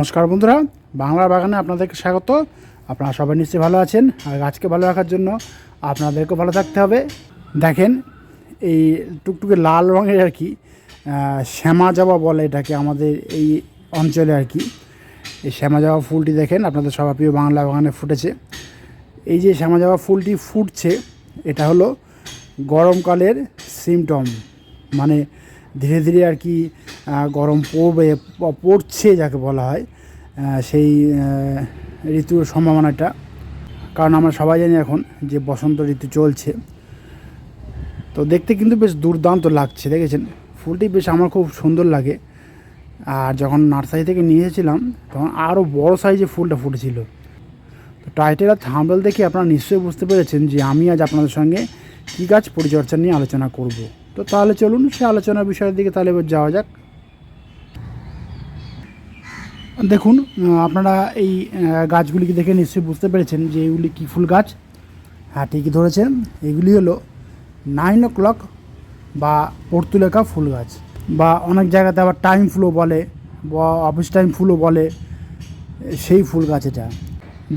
নমস্কার বন্ধুরা, বাংলা বাগানে আপনাদেরকে স্বাগত। আপনারা সবাই নিশ্চয়ই ভালো আছেন। আর গাছকে ভালো রাখার জন্য আপনাদেরকেও ভালো থাকতে হবে। দেখেন, এই টুকটুকে লাল রঙের আর কি শ্যামা জবা বলে এটাকে আমাদের এই অঞ্চলে আর কি। এই শ্যামা জবা ফুলটি দেখেন, আপনাদের সবার প্রিয় বাংলা বাগানে ফুটেছে। এই যে শ্যামা জবা ফুলটি ফুটছে, এটা হলো গরমকালের সিমটম মানে ধীরে ধীরে আর কি গরম পড়বে, পড়ছে যাকে বলা হয়। সেই ঋতুর সম্ভাবনাটা। কারণ আমরা সবাই জানি এখন যে বসন্ত ঋতু চলছে। তো দেখতে কিন্তু বেশ দুর্দান্ত লাগছে, দেখেছেন? ফুলটি বেশ আমার খুব সুন্দর লাগে। আর যখন নার্সারি থেকে নিয়ে এসেছিলাম, তখন আরও বড় সাইজে ফুলটা ফুটেছিল। তো টাইটেল আর থাম্বেল দেখে আপনারা নিশ্চয়ই বুঝতে পেরেছেন যে আমি আজ আপনাদের সঙ্গে কী গাছ পরিচর্যা নিয়ে আলোচনা করব। তো তাহলে চলুন সে আলোচনার বিষয়ের দিকে তাহলে এবার যাওয়া যাক। দেখুন আপনারা এই গাছগুলিকে দেখে নিশ্চয়ই বুঝতে পেরেছেন যে এগুলি কী ফুল গাছ। হ্যাঁ ঠিকই ধরেছেন। এগুলি হলো নাইন ও ক্লক বা পর্তুলেখা ফুল গাছ বা অনেক জায়গাতে আবার টাইম ফুলও বলে বা অফিস টাইম ফুলও বলে, সেই ফুল গাছ এটা।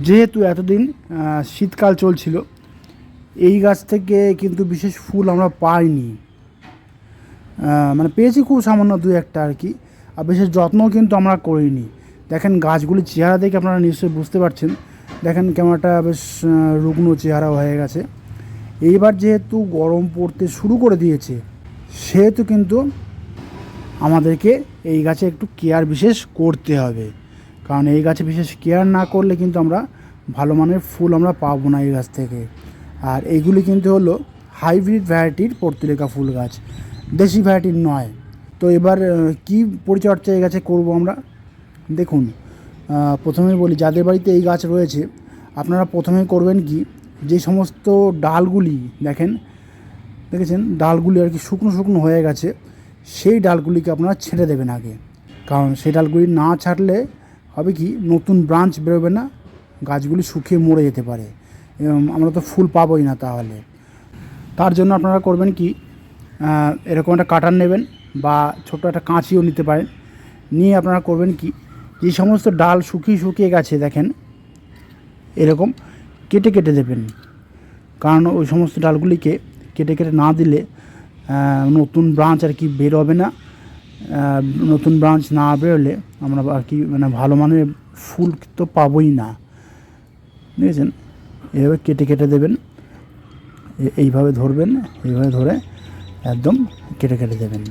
যেহেতু এতদিন শীতকাল চলছিল, এই গাছ থেকে কিন্তু বিশেষ ফুল আমরা পাইনি। মানে পেয়েছি খুব সামান্য দু একটা আর কি, আর বিশেষ যত্নও কিন্তু আমরা করিনি। দেখেন গাছগুলির চেহারা দেখে আপনারা নিশ্চয়ই বুঝতে পারছেন। দেখেন কেমন একটা বেশ রুগ্ন চেহারা হয়ে গেছে। এইবার যেহেতু গরম পড়তে শুরু করে দিয়েছে, সেহেতু কিন্তু আমাদেরকে এই গাছে একটু কেয়ার বিশেষ করতে হবে। কারণ এই গাছে বিশেষ কেয়ার না করলে কিন্তু আমরা ভালো মানের ফুল আমরা পাবো না এই গাছ থেকে। আর এইগুলি কিন্তু হলো হাইব্রিড ভ্যারাইটির পর্তুলিকা ফুল গাছ, দেশি ভ্যারাইটির নয়। তো এবার কি পরিচর্যা এই গাছে করব আমরা? দেখুন প্রথমে বলি, যাদের বাড়িতে এই গাছ রয়েছে, আপনারা প্রথমে করবেন কি, যে সমস্ত ডালগুলি, দেখেন, দেখেছেন, ডালগুলি আর কি শুকনো শুকনো হয়ে গেছে, সেই ডালগুলিকে আপনারা ছেড়ে দেবেন আগে। কারণ সেই ডালগুলি না ছাড়লে হবে কি, নতুন ব্রাঞ্চ বেরোবে না, গাছগুলি শুকিয়ে মরে যেতে পারে। এবং আমরা তো ফুল পাবোই না তাহলে। তার জন্য আপনারা করবেন কি এরকম একটা কাটার নেবেন বা ছোটো একটা কাঁচিও নিতে পারেন। নিয়ে আপনারা করবেন কি যে সমস্ত ডাল শুকিয়ে শুকিয়ে গেছে, দেখেন। এরকম কেটে কেটে দেবেন। কারণ ওই সমস্ত ডালগুলিকে কেটে কেটে না দিলে নতুন ব্রাঞ্চ আর কি বের হবে না। নতুন ব্রাঞ্চ না বেরোলে আমরা আর কি মানে ভালো মানের ফুল তো পাবোই না। বুঝেছেন? এভাবে কেটে কেটে দেবেন। এইভাবে ধরবেন, এইভাবে ধরে একদম কেটে কেটে দেবেন।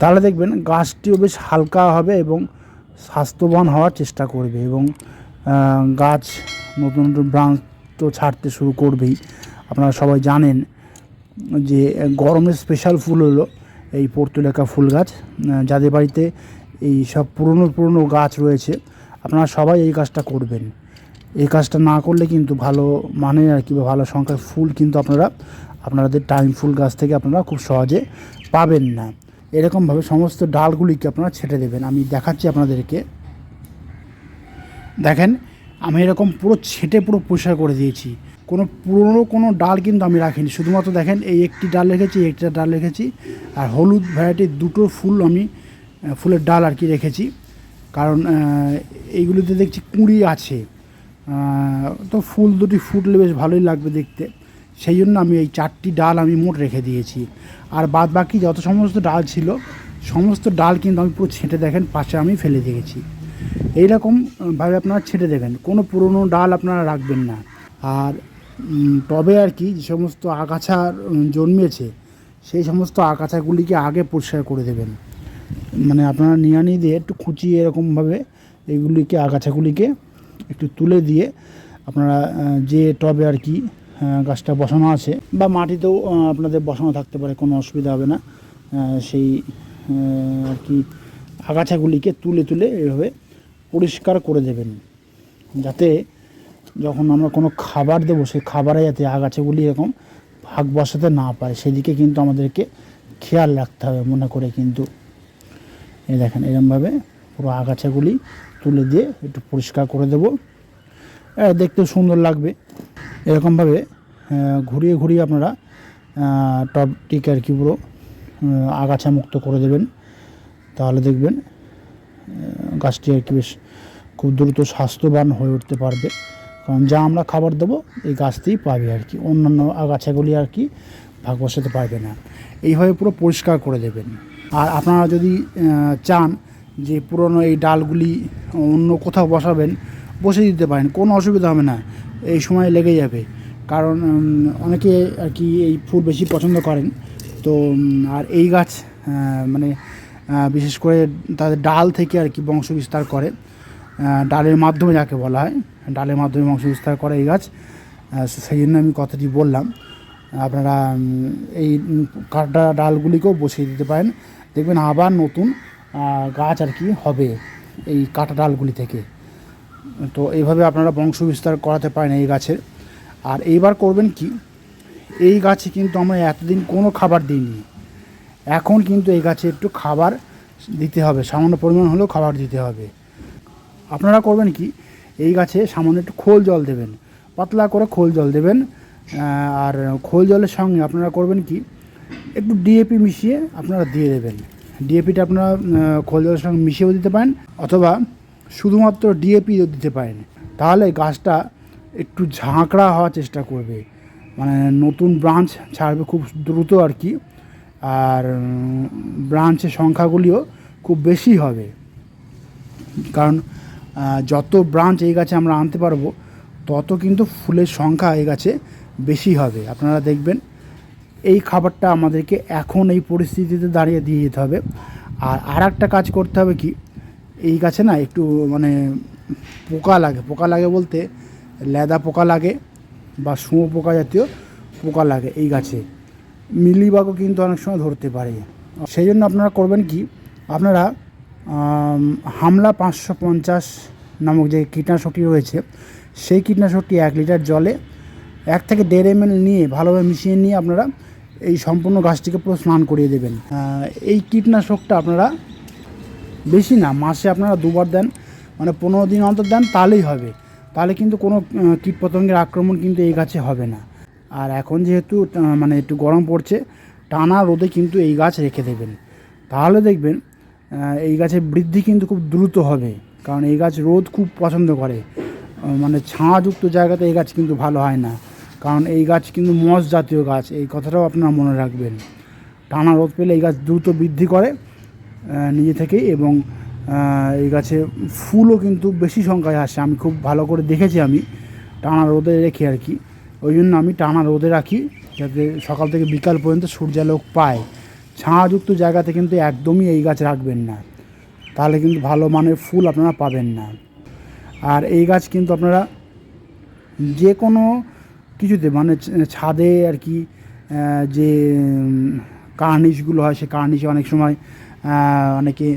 তাহলে দেখবেন গাছটিও বেশ হালকা হবে এবং স্বাস্থ্যবান হওয়ার চেষ্টা করবে এবং গাছ নতুন নতুন ব্রাঞ্চ তো ছাড়তে শুরু করবেই। আপনারা সবাই জানেন যে গরমের স্পেশাল ফুল হলো এই পর্তুলেখা ফুল গাছ। যাদের বাড়িতে এই সব পুরনো পুরনো গাছ রয়েছে, আপনারা সবাই এই কাজটা করবেন। এই কাজটা না করলে কিন্তু ভালো মানে আর কি বা ভালো সংখ্যার ফুল কিন্তু আপনারা, আপনাদের টাইম ফুল গাছ থেকে আপনারা খুব সহজে পাবেন না। এরকমভাবে সমস্ত ডালগুলিকে আপনারা ছেটে দেবেন। আমি দেখাচ্ছি আপনাদেরকে। দেখেন, আমি এরকম পুরো ছেটে পুরো পরিষ্কার করে দিয়েছি। কোনো পুরনো কোনো ডাল কিন্তু আমি রাখিনি। শুধুমাত্র দেখেন, এই একটি ডাল রেখেছি একটা ডাল রেখেছি, আর হলুদ ভ্যারাইটির দুটো ফুল আমি ফুলের ডাল আর কি রেখেছি। কারণ এইগুলিতে দেখছি কুঁড়ি আছে। তো ফুল দুটি ফুটলে বেশ ভালোই লাগবে দেখতে। সেই জন্য আমি এই চারটি ডাল আমি মোট রেখে দিয়েছি। আর বাদ বাকি যত সমস্ত ডাল ছিল, সমস্ত ডাল কিন্তু আমি পুরো ছেঁটে দেখেন, পাশে আমি ফেলে দিয়েছি। এইরকম ভাবে আপনারা ছেঁটে দেবেন, কোনো পুরনো ডাল আপনারা রাখবেন না। আর টবে আর কি যে সমস্ত আগাছা জন্মেছে, সেই সমস্ত আগাছাগুলিকে আগে পরিষ্কার করে দেবেন। মানে আপনারা নিয়ানি দিয়ে একটু খুঁচিয়ে এরকমভাবে এগুলিকে, আগাছাগুলিকে একটু তুলে দিয়ে আপনারা যে টবে আর কি গাছটা বসানো আছে বা মাটিতেও আপনাদের বসানো থাকতে পারে, কোনো অসুবিধা হবে না। সেই আর কি আগাছাগুলিকে তুলে তুলে এভাবে পরিষ্কার করে দেবেন। যাতে যখন আমরা কোনো খাবার দেবো, সেই খাবারে যাতে আগাছাগুলি এরকম ভাগ বসাতে না পারে, সেদিকে কিন্তু আমাদেরকে খেয়াল রাখতে হবে মনে করে কিন্তু। এই দেখেন এরকমভাবে পুরো আগাছাগুলি তুলে দিয়ে একটু পরিষ্কার করে দেবো। দেখতেও সুন্দর লাগবে। এরকমভাবে ঘুরিয়ে ঘুরিয়ে আপনারা আহ, টবটিকে আর কি পুরো আগাছা মুক্ত করে দেবেন। তাহলে দেখবেন গাছটি আর কি বেশ খুব দ্রুত স্বাস্থ্যবান হয়ে উঠতে পারবে। কারণ যা আমরা খাবার দেবো এই গাছতেই পাবে আর কি। অন্যান্য আগাছাগুলি আর কি ভাগ বসাতে পারবে না। এইভাবে পুরো পরিষ্কার করে দেবেন। আর আপনারা যদি চান যে পুরনো এই ডালগুলি অন্য কোথাও বসাবেন বসে দিতে পারেন, কোনো অসুবিধা হবে না, এই সময় লেগে যাবে। কারণ অনেকে আর কি এই ফুল বেশি পছন্দ করেন। তো আর এই গাছ মানে বিশেষ করে তাদের ডাল থেকে আর কি বংশ বিস্তার করে ডালের মাধ্যমে যাকে বলা হয়, ডালের মাধ্যমে বংশ বিস্তার করে এই গাছ। সেই জন্য আমি কথাটি বললাম। আপনারা এই কাটা ডালগুলিকেও বসিয়ে দিতে পারেন। দেখবেন আবার নতুন গাছ আর কি হবে এই কাটা ডালগুলি থেকে। তো এইভাবে আপনারা বংশ বিস্তার করাতে পারেন এই গাছের। আর এইবার করবেন কি? এই গাছে কিন্তু আমরা এতদিন কোনো খাবার দিইনি। এখন কিন্তু এই গাছে একটু খাবার দিতে হবে, সামান্য পরিমাণ হলেও খাবার দিতে হবে। আপনারা করবেন কি? এই গাছে সামান্য একটু খোল জল দেবেন, পাতলা করে খোল জল দেবেন আর খোল জলের সঙ্গে আপনারা করবেন কি? একটু ডিএপি মিশিয়ে আপনারা দিয়ে দেবেন। ডিএপিটা আপনারা খোল জলের সঙ্গে মিশিয়েও দিতে পারেন, অথবা শুধুমাত্র ডিএপিও দিতে পারেন। তাহলে গাছটা একটু ঝাঁকড়া হওয়ার চেষ্টা করবে। মানে নতুন ব্রাঞ্চ ছাড়বে খুব দ্রুত আর কি। আর ব্রাঞ্চের সংখ্যাগুলিও খুব বেশি হবে। কারণ যত ব্রাঞ্চ এই গাছে আমরা আনতে পারব, তত কিন্তু ফুলের সংখ্যা এই গাছে বেশি হবে। আপনারা দেখবেন, এই খাবারটা আমাদেরকে এখন এই পরিস্থিতিতে দাঁড়িয়ে দিয়ে যেতে হবে। আর আর একটা কাজ করতে হবে কি এই গাছে না একটু মানে পোকা লাগে। পোকা লাগে বলতে লেদা পোকা লাগে বা শুঁয়ো পোকা জাতীয় পোকা লাগে এই গাছে। মিলিবাগও কিন্তু অনেক সময় ধরতে পারে। সেই জন্য আপনারা করবেন কি? আপনারা হামলা পাঁচশো পঞ্চাশ নামক যে কীটনাশকটি রয়েছে, সেই কীটনাশকটি এক লিটার জলে এক থেকে দেড় এম নিয়ে ভালোভাবে মিশিয়ে নিয়ে আপনারা এই সম্পূর্ণ গাছটিকে পুরো স্নান করিয়ে দেবেন। এই কীটনাশকটা আপনারা বেশি না, মাসে আপনারা দুবার দেন মানে পনেরো দিন অন্তর দেন, তাহলেই হবে। তাহলে কিন্তু কোনো কীটপতঙ্গের আক্রমণ কিন্তু এই গাছে হবে না। আর এখন যেহেতু মানে একটু গরম পড়ছে, টানা রোদে কিন্তু এই গাছ রেখে দেবেন। তাহলে দেখবেন এই গাছের বৃদ্ধি কিন্তু খুব দ্রুত হবে, কারণ এই গাছ রোদ খুব পছন্দ করে। মানে ছায়াযুক্ত জায়গাতে এই গাছ কিন্তু ভালো হয় না, কারণ এই গাছ কিন্তু মস জাতীয় গাছ, এই কথাটাও আপনারা মনে রাখবেন। টানা রোদ পেলে এই গাছ দ্রুত বৃদ্ধি করে নিজে থেকেই এবং এই গাছে ফুলও কিন্তু বেশি সংখ্যায় আসে। আমি খুব ভালো করে দেখেছি আমি, টানা রোদে রেখে আর কি। ওই জন্য আমি টানা রোদে রাখি, যাতে সকাল থেকে বিকাল পর্যন্ত সূর্যালোক পায়। ছায়াযুক্ত জায়গাতে কিন্তু একদমই এই গাছ রাখবেন না। তাহলে কিন্তু ভালো মানের ফুল আপনারা পাবেন না। আর এই গাছ কিন্তু আপনারা যে কোনো কিছুতে মানে ছাদে আর কি যে কার্নিশগুলো হয় সেই কার্নিশে অনেক সময় অনেকে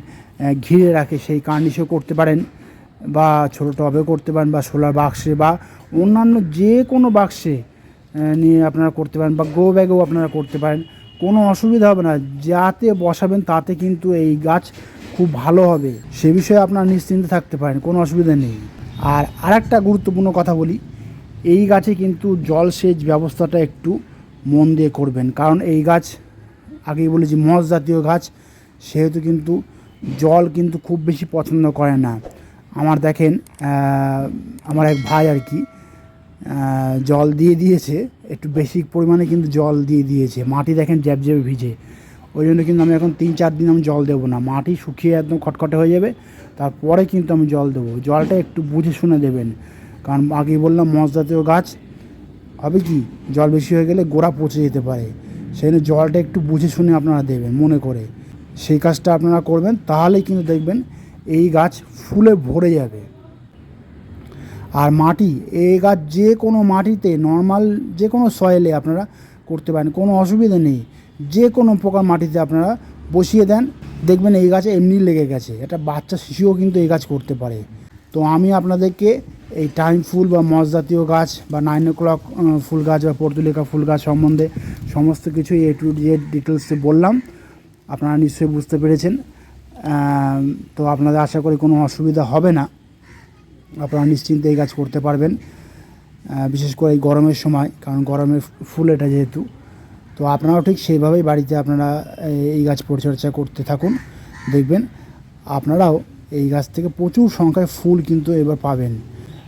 ঘিরে রাখে সেই কার্নিশও করতে পারেন বা ছোটো টবে করতে পারেন বা সোলার বাক্সে বা অন্যান্য যে কোনো বাক্সে নিয়ে আপনারা করতে পারেন বা গো ব্যাগেও আপনারা করতে পারেন। কোনো অসুবিধা হবে না, যাতে বসাবেন তাতে কিন্তু এই গাছ খুব ভালো হবে। সে বিষয়ে আপনারা নিশ্চিন্তে থাকতে পারেন, কোনো অসুবিধা নেই। আর আরেকটা গুরুত্বপূর্ণ কথা বলি, এই গাছে কিন্তু জলসেচ ব্যবস্থাটা একটু মন দিয়ে করবেন। কারণ এই গাছ, আগেই বলেছি মস জাতীয় গাছ সেহেতু কিন্তু জল কিন্তু খুব বেশি পছন্দ করে না। আমার দেখেন আমার এক ভাই আর কি জল দিয়ে দিয়েছে, একটু বেশি পরিমাণে কিন্তু জল দিয়ে দিয়েছে। মাটি দেখেন জ্যাব জ্যাবে ভিজে। ওই জন্য কিন্তু আমি এখন তিন চার দিন আমি জল দেবো না। মাটি শুকিয়ে একদম খটখটে হয়ে যাবে, তারপরে কিন্তু আমি জল দেবো। জলটা একটু বুঝে শুনে দেবেন। কারণ আগেই বললাম মস জাতীয় গাছ, হবে কি, জল বেশি হয়ে গেলে গোড়া পচে যেতে পারে। সেই জন্য জলটা একটু বুঝে শুনে আপনারা দেবেন, মনে করে। সেই কাজটা আপনারা করবেন, তাহলেই কিন্তু দেখবেন এই গাছ ফুলে ভরে যাবে। আর মাটি, এই গাছ যে কোনো মাটিতে নর্মাল যে কোনো সয়েলে আপনারা করতে পারেন, কোনো অসুবিধা নেই। যে কোনো প্রকার মাটিতে আপনারা বসিয়ে দেন, দেখবেন এই গাছে এমনি লেগে গেছে। একটা বাচ্চা শিশুও কিন্তু এই গাছ করতে পারে। তো আমি আপনাদেরকে এই টাইম ফুল বা মস জাতীয় গাছ বা নাইন ও ক্লক ফুল গাছ বা পর্তুলিকা ফুল গাছ সম্বন্ধে সমস্ত কিছুই এ টু জেড ডিটেলসে বললাম। আপনারা নিশ্চয়ই বুঝতে পেরেছেন। তো আপনাদের আশা করি কোনো অসুবিধা হবে না। আপনারা নিশ্চিন্তে এই গাছ করতে পারবেন। বিশেষ করে এই গরমের সময়, কারণ গরমের ফুল এটা যেহেতু। তো আপনারাও ঠিক সেইভাবেই বাড়িতে আপনারা এই গাছ পরিচর্যা করতে থাকুন, দেখবেন। আপনারাও এই গাছ থেকে প্রচুর সংখ্যায় ফুল কিন্তু এবার পাবেন।